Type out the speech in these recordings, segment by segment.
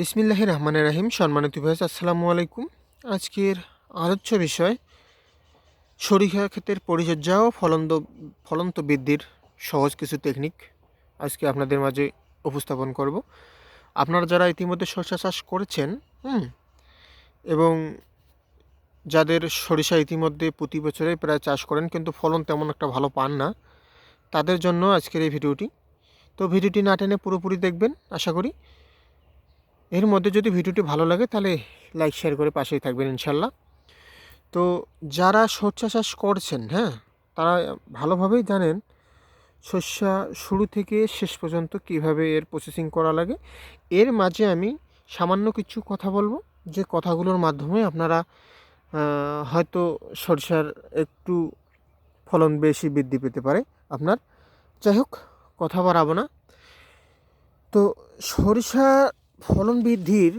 বিসমিল্লাহ রহমানের রাহিম, সম্মানিত ভাইস আসসালামু আলাইকুম। আজকের আলোচ্য বিষয়, সরিষা ক্ষেতের পরিচর্যা ও ফলন্ত ফলন্ত বৃদ্ধির সহজ কিছু টেকনিক আজকে আপনাদের মাঝে উপস্থাপন করব। আপনারা যারা ইতিমধ্যে সরিষা চাষ করেছেন, হুম, এবং যাদের সরিষা ইতিমধ্যে প্রতি বছরে প্রায় চাষ করেন, কিন্তু ফলন তেমন একটা ভালো পান না, তাদের জন্য আজকের এই ভিডিওটি। তো ভিডিওটি না টেনে পুরোপুরি দেখবেন, আশা করি। এর মধ্যে যদি ভিডিওটি ভালো লাগে তাহলে লাইক, শেয়ার করে পাশেই থাকবেন ইনশাল্লাহ। তো যারা সরষা চাষ করছেন হ্যাঁ তারা ভালোভাবেই জানেন শস্যা শুরু থেকে শেষ পর্যন্ত কীভাবে এর প্রসেসিং করা লাগে। এর মাঝে আমি সামান্য কিছু কথা বলব, যে কথাগুলোর মাধ্যমে আপনারা হয়তো সরষার একটু ফলন বেশি বৃদ্ধি পেতে পারে আপনার। যাই হোক, কথা বাড়াবো না। তো সরিষা ফলন বৃদ্ধির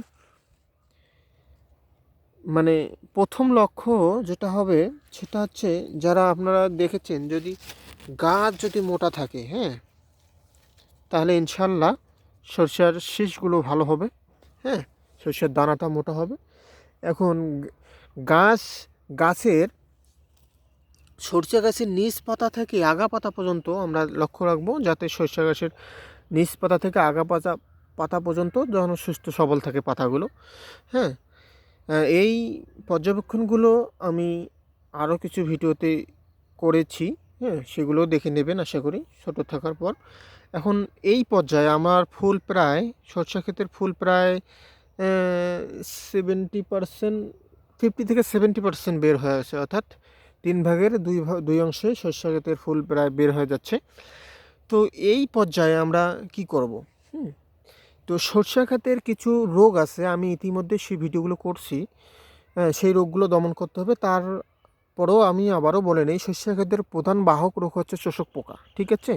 মানে প্রথম লক্ষ্য যেটা হবে সেটা হচ্ছে যারা আপনারা দেখেছেন যদি গাছ যদি মোটা থাকে হ্যাঁ তাহলে ইনশাল্লাহ সরষার শীষগুলো ভালো হবে হ্যাঁ সরষের দানাটা মোটা হবে। এখন গাছ, গাছের, সরষা গাছের নিচ পাতা থেকে আগা পাতা পর্যন্ত আমরা লক্ষ্য রাখব যাতে সরষা গাছের নিচ পাতা থেকে আগা পাতা পাতা পর্যন্ত যেন সুস্থ, সবল থাকে পাতাগুলো। হ্যাঁ এই পর্যবেক্ষণগুলো আমি আরও কিছু ভিডিওতে করেছি। হ্যাঁ সেগুলো দেখে নেবেন আশা করি, ছোটো থাকার পর। এখন এই পর্যায়ে আমার ফুল প্রায়, সরষা ক্ষেতের ফুল প্রায় সেভেন্টি পারসেন্ট ফিফটি থেকে সেভেন্টি পারসেন্ট বের হয়ে আছে, অর্থাৎ তিন ভাগের দুই ভাগ দুই অংশে সরষা ক্ষেতের ফুল প্রায় বের হয়ে যাচ্ছে। তো এই পর্যায়ে আমরা কি করব? হুম তো সরষা খাতের কিছু রোগ আছে, আমি ইতিমধ্যে সেই ভিডিওগুলো করছি। সেই রোগগুলো দমন করতে হবে। তার তারপরেও আমি আবারও বলে নেই, সরষা খাতের প্রধান বাহক রোগ হচ্ছে চোষক পোকা, ঠিক আছে?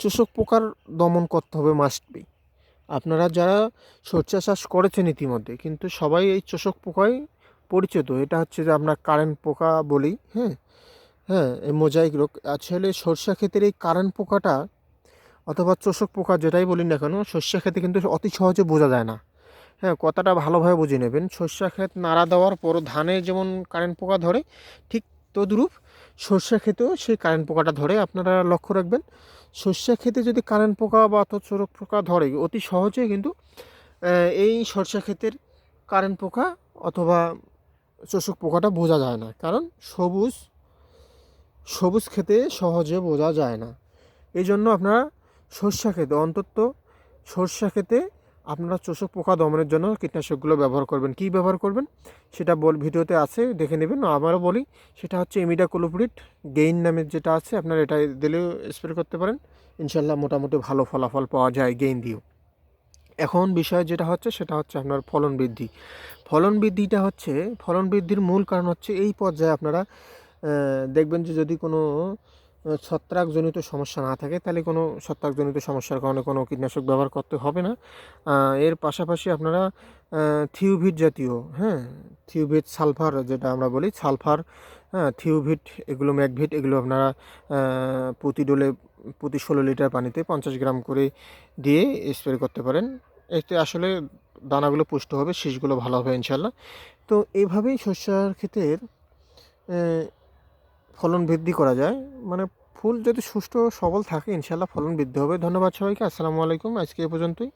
চোষক পোকার দমন করতে হবে মাস্ট বি আপনারা যারা সরষা চাষ করেছেন ইতিমধ্যে, কিন্তু সবাই এই চোষক পোকায় পরিচিত। এটা হচ্ছে যে আমরা কারেন্ট পোকা বলি হ্যাঁ? হ্যাঁ মোজাইক রোগ। আসলে সরষা ক্ষেতের এই কারেন্ট পোকাটা অথবা চোষক পোকা যেটাই বলি না কেন, শস্য ক্ষেতে কিন্তু অতি সহজে বোঝা যায় না। হ্যাঁ কথাটা ভালোভাবে বুঝে নেবেন। শস্য ক্ষেত নাড়া দেওয়ার পর ধানে যেমন কারেন্ট পোকা ধরে, ঠিক তদ্রূপ সর্ষে ক্ষেতেও সেই কারেন্ট পোকাটা ধরে। আপনারা লক্ষ্য রাখবেন সর্ষে ক্ষেতে যদি কারেন্ট পোকা বা চোরক পোকা ধরে, অতি সহজে কিন্তু এই সর্ষে ক্ষেতের কারেন্ট পোকা অথবা চোষক পোকাটা বোঝা যায় না। কারণ সবুজ সবুজ খেতে সহজে বোঝা যায় না। এই জন্য আপনারা সর্ষা খেতে, অন্তত সর্ষা খেতে আপনারা চোষক পোকা দমনের জন্য কীটনাশকগুলো ব্যবহার করবেন। কী ব্যবহার করবেন? সেটা বল ভিডিওতে আছে, দেখে নেবেন। আবারও বলি, সেটা হচ্ছে এমিডা কোলোপ্রিট গেইন নামের যেটা আছে, আপনারা এটা দিলেও স্প্রে করতে পারেন। ইনশাল্লাহ মোটামুটি ভালো ফলাফল পাওয়া যায় গেইন দিয়েও। এখন বিষয় যেটা হচ্ছে, সেটা হচ্ছে আপনার ফলন বৃদ্ধি। ফলন বৃদ্ধিটা হচ্ছে, ফলন বৃদ্ধির মূল কারণ হচ্ছে এই পর্যায়ে আপনারা দেখবেন যে যদি কোনো ছত্রাকজনিত সমস্যা না থাকে, তাহলে কোনো ছত্রাকজনিত সমস্যার কারণে কোনো কীটনাশক ব্যবহার করতে হবে না। এর পাশাপাশি আপনারা থিউভিট জাতীয় হ্যাঁ থিউভিট সালফার যেটা আমরা বলি, সালফার হ্যাঁ থিউভিট, এগুলো ম্যাকভিট এগুলো আপনারা প্রতি ডোলে, প্রতি ষোলো লিটার পানিতে পঞ্চাশ গ্রাম করে দিয়ে স্প্রে করতে পারেন। এতে আসলে দানাগুলো পুষ্ট হবে, শীষগুলো ভালো হবে ইনশাল্লাহ তো এইভাবেই শস্যার ক্ষেতের ফলন বৃদ্ধি করা যায়। মানে ফুল যদি সুষ্ঠু সবল থাকে ইনশাল্লাহ ফলন বৃদ্ধি হবে। ধন্যবাদ সবাইকে। আসসালামু আলাইকুম। আজকে এ পর্যন্তই।